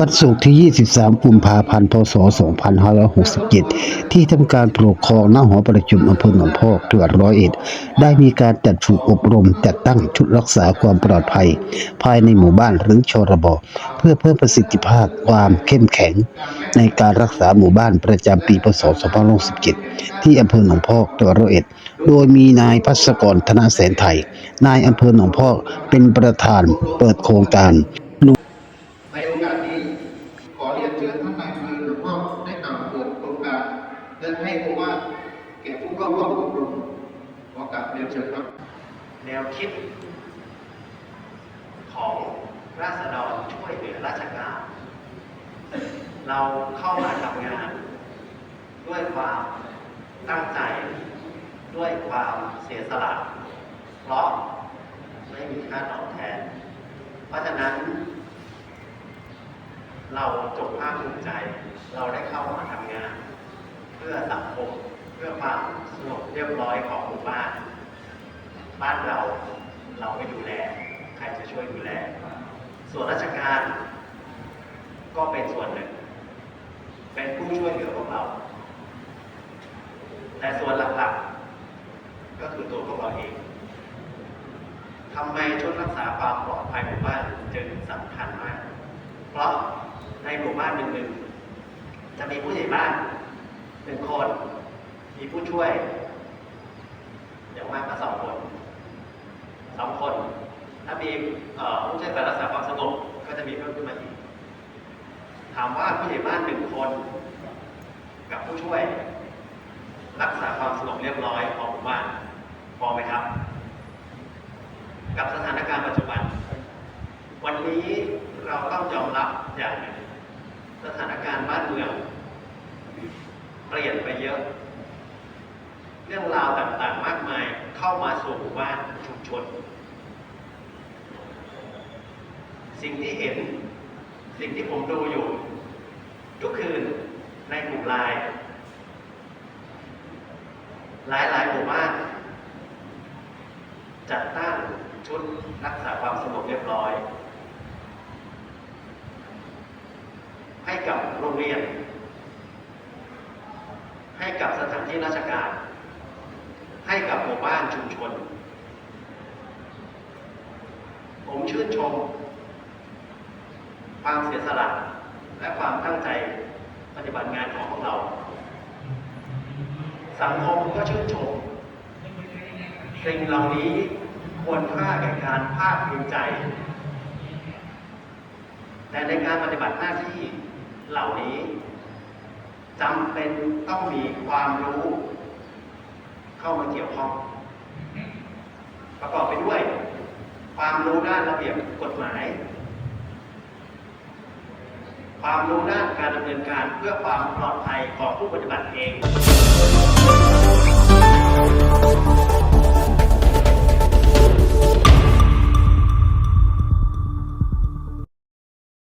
วันศุกร์ที่ 23 กุมภาพันธ์ พศ 2567 ที่ทำการปกครองหน้าหอประชุมอำเภอหนองพอกจังหวัดร้อยเอ็ด ได้มีการจัดฝึกอบรมจัดตั้งชุดรักษาความปลอดภัย ภายในหมู่บ้านหรือชรบ เพื่อเพิ่มประสิทธิภาพความเข้มแข็ง ในการรักษาหมู่บ้านประจำปี พศ 2567 ที่อำเภอหนองพอกจังหวัดร้อยเอ็ด โดยมีนายพัศกรธนแสนไทย นายอำเภอหนองพอกเป็นประธานเปิดโครงการ ในโอกาสนี้ขอ เรียนเชิญท่านนายอำเภอหลวงพ่อได้กล่าวเปิดโครงการและให้ผู้ว่าแก่ผู้เข้าร่วมอบรมขอกราบเรียนเชิญครับ แนวคิด ของราษฎรช่วยเหลือราชการเราเข้ามาทำงาน ด้วยความตั้งใจ ด้วยความเสียสละเพราะไม่มีค่าตอบแทน เพราะฉะนั้น เราจงภาคภูมิใจ เราได้เข้ามาทำงาน เพื่อสังคมเพื่อความสงบเรียบร้อยของหมู่บ้าน บ้านเราเราไม่ดูแล ใครจะช่วยดูแล ส่วนราชการ ก็เป็นส่วนหนึ่ง เป็นผู้ช่วยเหลือพวกเรา แต่ส่วนหลักๆ ก็คือตัวพวกเราเองทำไมชุดรักษาความปลอดภัยหมู่บ้านจึงสำคัญมาก เพราะ ในหมู่บ้านหนึ่งๆจะมีผู้ใหญ่บ้านหนึ่งคน มีผู้ช่วยอย่างมากก็สองคนสองคน ถ้ามีผู้ช่วยการรักษาความสงบก็จะมีเพิ่มขึ้นมาอีก ถามว่าผู้ใหญ่บ้านหนึ่งคน กับผู้ช่วย รักษาความสงบเรียบร้อยของหมู่บ้านพอไหมครับ กับสถานการณ์ปัจจุบัน วันนี้เราต้องยอมรับอย่างหนึ่ง สถานการณ์บ้านเมือง เปลี่ยนไปเยอะ เรื่องราวต่างๆมากมายเข้ามาสู่หมู่บ้านชุมชน สิ่งที่เห็น สิ่งที่ผมดูอยู่ ทุกคืนในกลุ่มไลน์หลายๆหมู่บ้านจัดตั้งชุดรักษาความสงบเรียบร้อย ให้ กับโรงเรียน ให้กับสถานที่ราชการ ให้กับหมู่บ้านชุมชน ผมชื่นชม ความเสียสละและความตั้งใจปฏิบัติงานของพวกเรา สังคมก็ชื่นชม สิ่งเหล่านี้ควรค่าแก่การภาคภูมิใจ แต่ในการปฏิบัติหน้าที่ เหล่านี้จำเป็นต้องมีความรู้ เข้ามาเกี่ยวข้อง ประกอบไปด้วย ความรู้ด้านระเบียบกฎหมาย ความรู้ด้านการดำเนินการเพื่อความปลอดภัยของผู้ปฏิบัติเอง